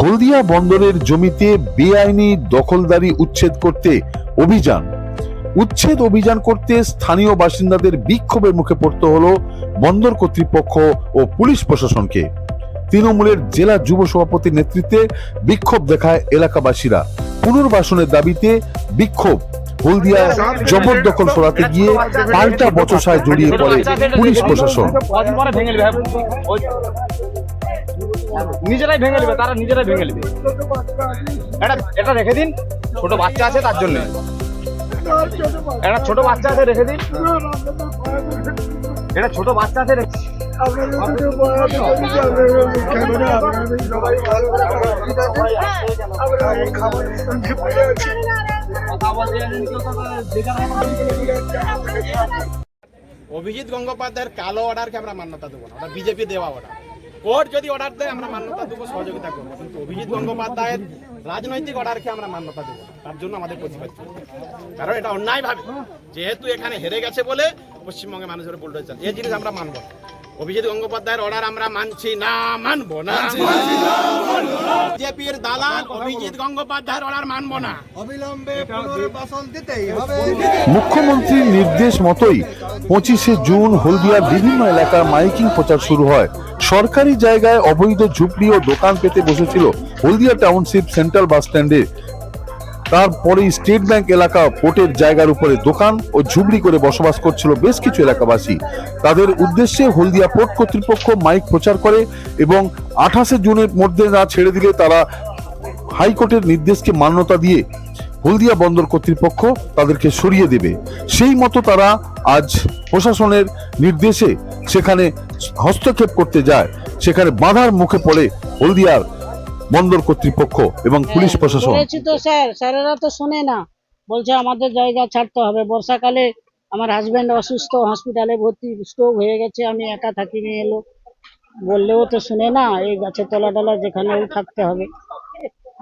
হলদিয়া বন্দরের জমিতে বেআইনি দখলদারি উচ্ছেদ করতে অভিযান। উচ্ছেদ অভিযান করতে স্থানীয় বাসিন্দাদের বিক্ষোভের মুখে পড়তে হলো বন্দর কর্তৃপক্ষ ও পুলিশ প্রশাসনকে। তৃণমূলের জেলা যুব সভাপতির নেতৃত্বে বিক্ষোভ দেখায় এলাকাবাসীরা। পুনর্বাসনের দাবিতে বিক্ষোভ। হলদিয়া জবরদখল সরাতে গিয়ে পাল্টা বচসায় জড়িয়ে পড়ে পুলিশ প্রশাসন। নিজেরাই ভেঙে নেবে, তারা নিজেরাই ভেঙে নেবে। এটা এটা রেখে দিন, ছোট বাচ্চা আছে তার জন্য। একটা ছোট বাচ্চা আছে রেখে দিন। এটা ছোট বাচ্চা আছে রেখে- অভিজিৎ গঙ্গোপাধ্যায়ের কালো অর্ডারকে আমরা মান্যতা দেবো না, ওটা বিজেপি দেওয়া অর্ডার কোর্ট যদি অর্ডার দেয় আমরা মান্যতা দেবো সহযোগিতা করব। কিন্তু অভিজিৎ গঙ্গোপাধ্যায়ের রাজনৈতিক অর্ডারকে আমরা মান্যতা দেবো তার জন্য আমাদের প্রতিবাদ চলবে। কারণ এটা অন্যায় ভাবে। যেহেতু এখানে হেরে গেছে বলে পশ্চিমবঙ্গে মানুষের বলতে চান এই জিনিস আমরা মানবো। অভিজিৎ গঙ্গোপাধ্যায়ের অর্ডার আমরা মানছি না মানবো না। বিজেপির দালাল অভিজিৎ গঙ্গোপাধ্যায়ের অর্ডার মানবো না। অবিলম্বে পুনর্বাসন দিতেই হবে। মুখ্যমন্ত্রীর নির্দেশ মতোই পঁচিশে জুন হলদিয়ার বিভিন্ন এলাকার মাইকিং প্রচার শুরু হয়। সরকারি জায়গায় অবৈধ ঝুপড়ি ও দোকান পেতে বসেছিল হলদিয়া টাউনশিপ সেন্ট্রাল বাস স্ট্যান্ডে। তারপরে স্টেট ব্যাংক এলাকা পোর্টের জায়গার উপরে দোকান ও ঝুবড়ি করে বসবাস করছিল বেশ কিছু এলাকাবাসী। তাদের উদ্দেশ্যে হলদিয়া পোর্ট কর্তৃপক্ষ মাইক প্রচার করে এবং আঠাশে জুনের মধ্যে না ছেড়ে দিলে তারা হাইকোর্টের নির্দেশকে মান্যতা দিয়ে হলদিয়া বন্দর কর্তৃপক্ষ তাদেরকে সরিয়ে দেবে। সেই মতো তারা আজ প্রশাসনের নির্দেশে সেখানে হস্তক্ষেপ করতে যায়। সেখানে বাধার মুখে পড়ে হলদিয়ার বন্দর কর্তৃপক্ষ এবং পুলিশ প্রশাসন। তো স্যার স্যারেরা তো শোনে না। বলছে আমাদের জায়গা ছাড়তে হবে। বর্ষাকালে আমার হাজব্যান্ড অসুস্থ হসপিটালে ভর্তি স্ট্রোক হয়ে গেছে আমি একা থাকি নিয়ে এলো। বললেও তো শুনে না এই গাছের তলা টলা যেখানেও থাকতে হবে।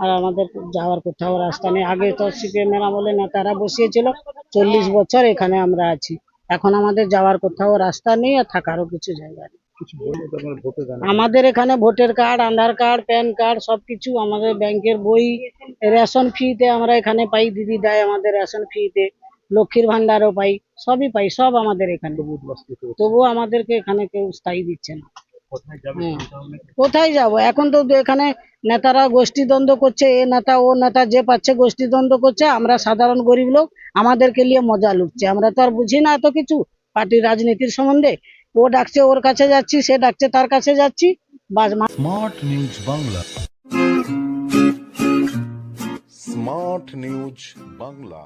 আর আমাদের যাওয়ার কোথাও রাস্তা নেই। আগে তো সিপিএম এর আমলে নেতারা বসিয়েছিল চল্লিশ বছর এখানে আমরা আছি। এখন আমাদের যাওয়ার কোথাও রাস্তা নেই আর থাকারও কিছু জায়গা নেই। আমাদের এখানে voter card Aadhaar card PAN card সবকিছু আমাদের ব্যাংকের বই রেশন ফ্রিতে আমরা এখানে পাই দিদি দেয় আমাদের রেশন ফ্রিতে লক্ষ্মীর ভান্ডারও পাই সবই পাই সব আমাদের এখানে। তবুও আমাদেরকে এখানে কেউ স্থায়ী দিচ্ছে না। কোথায় যাব? এখন তো এখানে নেতারা গোষ্ঠীদ্বন্দ্ব করছে এ নেতা ও নেতা যে পাচ্ছে গোষ্ঠীদ্বন্দ্ব করছে আমরা সাধারণ গরিব লোক আমাদেরকে নিয়ে মজা লুটছে। আমরা তো আর বুঝি না এত কিছু পার্টির রাজনীতির সম্বন্ধে। ও ডাকছে ওর কাছে যাচ্ছি সে ডাকছে তার কাছে যাচ্ছি smart news Bangla. Smart news Bangla.